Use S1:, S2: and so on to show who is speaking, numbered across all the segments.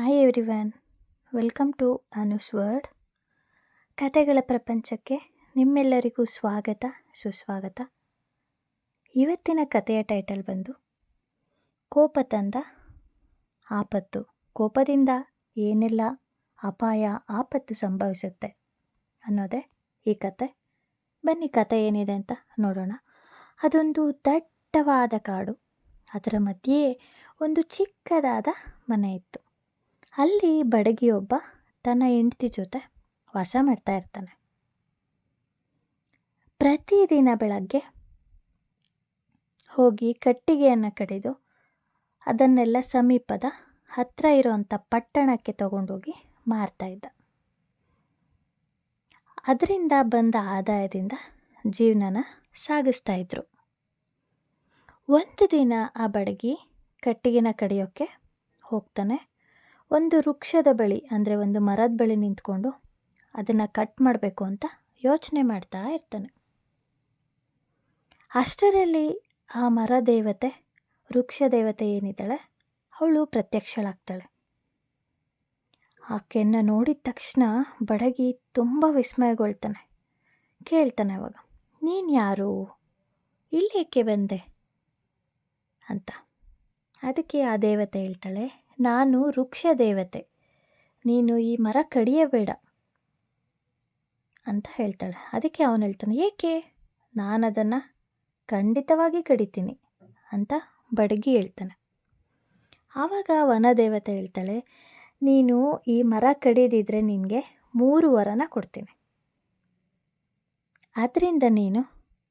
S1: Hi everyone welcome to Anu's world ಕತೆಗಳ ಪ್ರಪಂಚಕ್ಕೆ ನಿಮ್ಮೆಲ್ಲರಿಗೂ ಸ್ವಾಗತ, ಸುಸ್ವಾಗತ. ಇವತ್ತಿನ ಕತೆಯ ಟೈಟಲ್ ಬಂದು, ಕೋಪ ತಂದ ಆಪತ್ತು. ಕೋಪದಿಂದ ಏನೆಲ್ಲ ಅಪಾಯ, ಆಪತ್ತು ಸಂಭವಿಸುತ್ತೆ ಅನ್ನೋದೇ ಈ ಕತೆ. ಬನ್ನಿ ಕತೆ ಏನಿದೆ ಅಂತ ನೋಡೋಣ. ಅದೊಂದು ದಟ್ಟವಾದ ಕಾಡು. ಅದರ ಮಧ್ಯೆ ಒಂದು ಚಿಕ್ಕದಾದ ಮನೆ ಇತ್ತು. ಅಲ್ಲಿ ಬಡಗಿಯೊಬ್ಬ ತನ್ನ ಹೆಂಡತಿ ಜೊತೆ ವಾಸ ಮಾಡ್ತಾ ಇರ್ತಾನೆ. ಪ್ರತಿದಿನ ಬೆಳಗ್ಗೆ ಹೋಗಿ ಕಟ್ಟಿಗೆಯನ್ನು ಕಡಿದು ಅದನ್ನೆಲ್ಲ ಸಮೀಪದ ಹತ್ತಿರ ಇರುವಂಥ ಪಟ್ಟಣಕ್ಕೆ ತಗೊಂಡೋಗಿ ಮಾರ್ತಾ ಇದ್ದ. ಅದರಿಂದ ಬಂದ ಆದಾಯದಿಂದ ಜೀವನನ ಸಾಗಿಸ್ತಾ ಇದ್ರು. ಒಂದು ದಿನ ಆ ಬಡಗಿ ಕಟ್ಟಿಗೆನ ಕಡಿಯೋಕ್ಕೆ ಹೋಗ್ತಾನೆ. ಒಂದು ವೃಕ್ಷದ ಬಳಿ, ಅಂದರೆ ಒಂದು ಮರದ ಬಳಿ ನಿಂತ್ಕೊಂಡು ಅದನ್ನು ಕಟ್ ಮಾಡಬೇಕು ಅಂತ ಯೋಚನೆ ಮಾಡ್ತಾ ಇರ್ತಾನೆ. ಅಷ್ಟರಲ್ಲಿ ಆ ಮರ ದೇವತೆ, ವೃಕ್ಷ ದೇವತೆ ಏನಿದ್ದಾಳೆ, ಅವಳು ಪ್ರತ್ಯಕ್ಷಳಾಗ್ತಾಳೆ. ಆಕೆಯನ್ನು ನೋಡಿದ ತಕ್ಷಣ ಬಡಗಿ ತುಂಬ ವಿಸ್ಮಯಗೊಳ್ತಾನೆ. ಕೇಳ್ತಾನೆ ಅವಾಗ, ನೀನು ಯಾರು? ಇಲ್ಲೇಕೆ ಬಂದೆ? ಅಂತ. ಅದಕ್ಕೆ ಆ ದೇವತೆ ಹೇಳ್ತಾಳೆ ನಾನು ವೃಕ್ಷ ದೇವತೆ. ನೀನು ಈ ಮರ ಕಡಿಯಬೇಡ ಅಂತ ಹೇಳ್ತಾಳೆ. ಅದಕ್ಕೆ ಅವನು ಹೇಳ್ತಾನೆ, ಏಕೆ? ನಾನು ಅದನ್ನು ಖಂಡಿತವಾಗಿ ಕಡಿತೀನಿ ಅಂತ ಬಡಗಿ ಹೇಳ್ತಾನೆ. ಆವಾಗ ವನದೇವತೆ ಹೇಳ್ತಾಳೆ, ನೀನು ಈ ಮರ ಕಡಿದಿದ್ರೆ ನಿನಗೆ ಮೂರು ವರನ ಕೊಡ್ತೀನಿ. ಅದರಿಂದ ನೀನು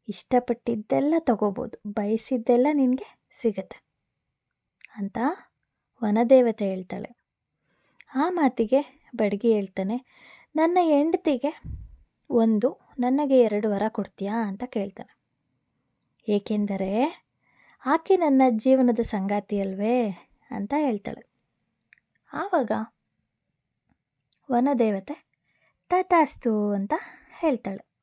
S1: ಇಷ್ಟಪಟ್ಟಿದ್ದೆಲ್ಲ ತಗೋಬೋದು, ಬಯಸಿದ್ದೆಲ್ಲ ನಿನಗೆ ಸಿಗತ್ತೆ ಅಂತ ವನದೇವತೆ ಹೇಳ್ತಾಳೆ. ಆ ಮಾತಿಗೆ ಬಡ್ಗಿ ಹೇಳ್ತಾನೆ, ನನ್ನ ಹೆಂಡತಿಗೆ ಒಂದು, ನನಗೆ ಎರಡು ವರ ಕೊಡ್ತೀಯಾ? ಅಂತ ಕೇಳ್ತಾನೆ. ಏಕೆಂದರೆ ಆಕೆ ನನ್ನ ಜೀವನದ ಸಂಗಾತಿ ಅಲ್ವೇ? ಅಂತ ಹೇಳ್ತಾಳೆ. ಆವಾಗ ವನದೇವತೆ, ತಥಾಸ್ತು ಅಂತ ಹೇಳ್ತಾಳೆ.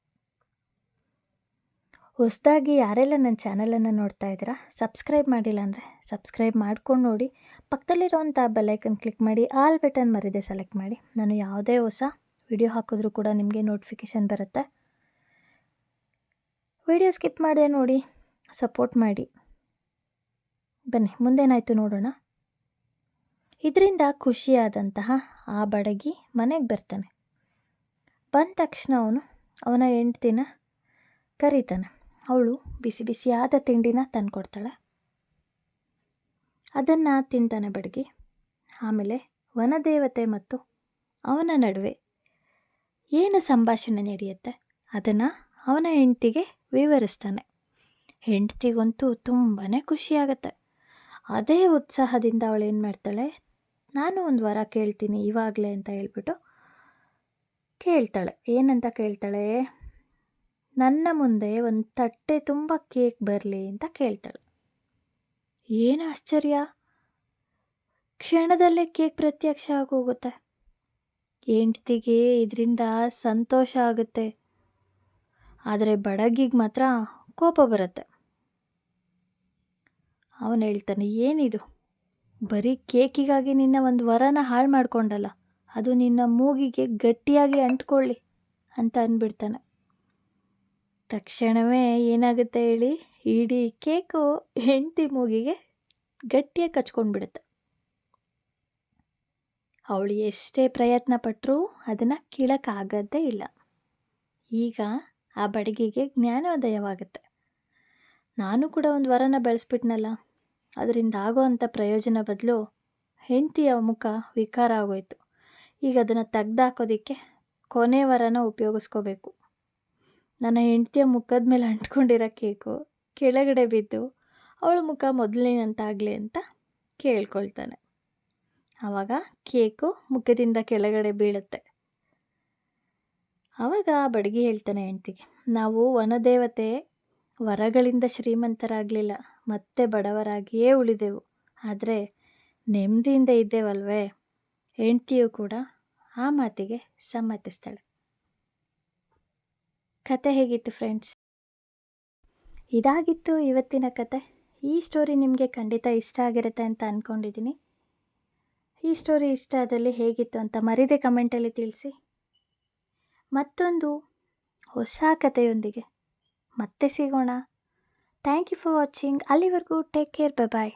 S1: ಹೊಸದಾಗಿ ಯಾರೆಲ್ಲ ನನ್ನ ಚಾನಲನ್ನು ನೋಡ್ತಾ ಇದ್ದೀರಾ, ಸಬ್ಸ್ಕ್ರೈಬ್ ಮಾಡಿಲ್ಲ ಅಂದರೆ ಸಬ್ಸ್ಕ್ರೈಬ್ ಮಾಡ್ಕೊಂಡು ನೋಡಿ. ಪಕ್ಕದಲ್ಲಿರುವಂಥ ಬೆಲ್ಲೈಕನ್ ಕ್ಲಿಕ್ ಮಾಡಿ, ಆಲ್ ಬಟನ್ ಮರಿದೆ ಸೆಲೆಕ್ಟ್ ಮಾಡಿ. ನಾನು ಯಾವುದೇ ಹೊಸ ವಿಡಿಯೋ ಹಾಕಿದ್ರೂ ಕೂಡ ನಿಮಗೆ ನೋಟಿಫಿಕೇಷನ್ ಬರುತ್ತೆ. ವಿಡಿಯೋ ಸ್ಕಿಪ್ ಮಾಡಿದೆ ನೋಡಿ, ಸಪೋರ್ಟ್ ಮಾಡಿ. ಬನ್ನಿ, ಮುಂದೇನಾಯಿತು ನೋಡೋಣ. ಇದರಿಂದ ಖುಷಿಯಾದಂತಹ ಆ ಬಡಗಿ ಮನೆಗೆ ಬರ್ತಾನೆ. ಬಂದ ತಕ್ಷಣ ಅವನು ಅವನ ಹೆಂಡ್ತಿನ ಕರೀತಾನೆ. ಅವಳು ಬಿಸಿ ಬಿಸಿಯಾದ ತಿಂಡಿನ ತಂದುಕೊಡ್ತಾಳೆ. ಅದನ್ನು ತಿಂತಾನೆ ಬಡಗಿ. ಆಮೇಲೆ ವನದೇವತೆ ಮತ್ತು ಅವನ ನಡುವೆ ಏನು ಸಂಭಾಷಣೆ ನಡೆಯುತ್ತೆ ಅದನ್ನು ಅವನ ಹೆಂಡ್ತಿಗೆ ವಿವರಿಸ್ತಾನೆ. ಹೆಂಡ್ತಿಗಂತೂ ತುಂಬಾ ಖುಷಿಯಾಗತ್ತೆ. ಅದೇ ಉತ್ಸಾಹದಿಂದ ಅವಳು ಏನು ಮಾಡ್ತಾಳೆ, ನಾನು ಒಂದು ವಾರ ಕೇಳ್ತೀನಿ ಇವಾಗಲೇ ಅಂತ ಹೇಳ್ಬಿಟ್ಟು ಕೇಳ್ತಾಳೆ. ಏನಂತ ಕೇಳ್ತಾಳೆ? ನನ್ನ ಮುಂದೆ ಒಂದು ತಟ್ಟೆ ತುಂಬ ಕೇಕ್ ಬರಲಿ ಅಂತ ಕೇಳ್ತಾಳೆ. ಏನು ಆಶ್ಚರ್ಯ? ಕ್ಷಣದಲ್ಲೇ ಕೇಕ್ ಪ್ರತ್ಯಕ್ಷ ಆಗೋಗುತ್ತೆ. ಹೆಂಡ್ತಿಗೆ ಇದರಿಂದ ಸಂತೋಷ ಆಗುತ್ತೆ. ಆದರೆ ಬಡಗಿಗೆ ಮಾತ್ರ ಕೋಪ ಬರುತ್ತೆ. ಅವನು ಹೇಳ್ತಾನೆ, ಏನಿದು? ಬರೀ ಕೇಕಿಗಾಗಿ ನಿನ್ನ ಒಂದು ವರನ ಹಾಳು ಮಾಡ್ಕೊಂಡಲ್ಲ, ಅದು ನಿನ್ನ ಮೂಗಿಗೆ ಗಟ್ಟಿಯಾಗಿ ಅಂಟ್ಕೊಳ್ಳಿ ಅಂತ ಅಂದ್ಬಿಡ್ತಾನೆ ತಕ್ಷಣವೇ ಏನಾಗುತ್ತೆ ಹೇಳಿ, ಇಡೀ ಕೇಕು ಹೆಂಡತಿ ಮೂಗಿಗೆ ಗಟ್ಟಿಯಾಗಿ ಕಚ್ಕೊಂಡ್ಬಿಡುತ್ತೆ. ಅವಳು ಎಷ್ಟೇ ಪ್ರಯತ್ನ ಪಟ್ಟರೂ ಅದನ್ನು ಕೀಳಕ್ಕಾಗದೇ ಇಲ್ಲ. ಈಗ ಆ ಬಡಗಿಗೆ ಜ್ಞಾನೋದಯವಾಗುತ್ತೆ. ನಾನು ಕೂಡ ಒಂದು ವರನ ಬೆಳೆಸ್ಬಿಟ್ನಲ್ಲ, ಅದರಿಂದ ಆಗೋ ಅಂಥ ಪ್ರಯೋಜನ ಬದಲು ಹೆಂಡತಿಯ ಮುಖ ವಿಕಾರ ಆಗೋಯ್ತು. ಈಗ ಅದನ್ನು ತೆಗ್ದಾಕೋದಕ್ಕೆ ಕೊನೆ ವರನ ಉಪಯೋಗಿಸ್ಕೋಬೇಕು. ನನ್ನ ಹೆಂಡ್ತಿಯ ಮುಖದ ಮೇಲೆ ಅಂಟ್ಕೊಂಡಿರೋ ಕೇಕು ಕೆಳಗಡೆ ಬಿದ್ದು ಅವಳ ಮುಖ ಮೊದಲಿನಂತಾಗಲಿ ಅಂತ ಕೇಳ್ಕೊಳ್ತಾನೆ. ಆವಾಗ ಕೇಕು ಮುಖದಿಂದ ಕೆಳಗಡೆ ಬೀಳುತ್ತೆ. ಆವಾಗ ಬಡಗಿ ಹೇಳ್ತಾನೆ ಹೆಂಡ್ತಿಗೆ, ನಾವು ವನದೇವತೆ ವರಗಳಿಂದ ಶ್ರೀಮಂತರಾಗಲಿಲ್ಲ, ಮತ್ತೆ ಬಡವರಾಗಿಯೇ ಉಳಿದೆವು. ಆದರೆ ನೆಮ್ಮದಿಯಿಂದ ಇದ್ದೇವಲ್ವೇ? ಹೆಂಡ್ತಿಯು ಕೂಡ ಆ ಮಾತಿಗೆ ಸಮ್ಮತಿಸ್ತಾಳೆ. ಕತೆ ಹೇಗಿತ್ತು ಫ್ರೆಂಡ್ಸ್ ಇದಾಗಿತ್ತು ಇವತ್ತಿನ ಕತೆ. ಈ ಸ್ಟೋರಿ ನಿಮಗೆ ಖಂಡಿತ ಇಷ್ಟ ಆಗಿರುತ್ತೆ ಅಂತ ಅಂದ್ಕೊಂಡಿದ್ದೀನಿ ಈ ಸ್ಟೋರಿ ಇಷ್ಟ ಆದಲ್ಲಿ ಹೇಗಿತ್ತು ಅಂತ ಮರಿದೆ ಕಮೆಂಟಲ್ಲಿ ತಿಳಿಸಿ. ಮತ್ತೊಂದು ಹೊಸ ಕಥೆಯೊಂದಿಗೆ ಮತ್ತೆ ಸಿಗೋಣ. ಥ್ಯಾಂಕ್ ಯು ಫಾರ್ ವಾಚಿಂಗ್ ಅಲ್ಲಿವರೆಗೂ ಟೇಕ್ ಕೇರ್ ಬೈ ಬಾಯ್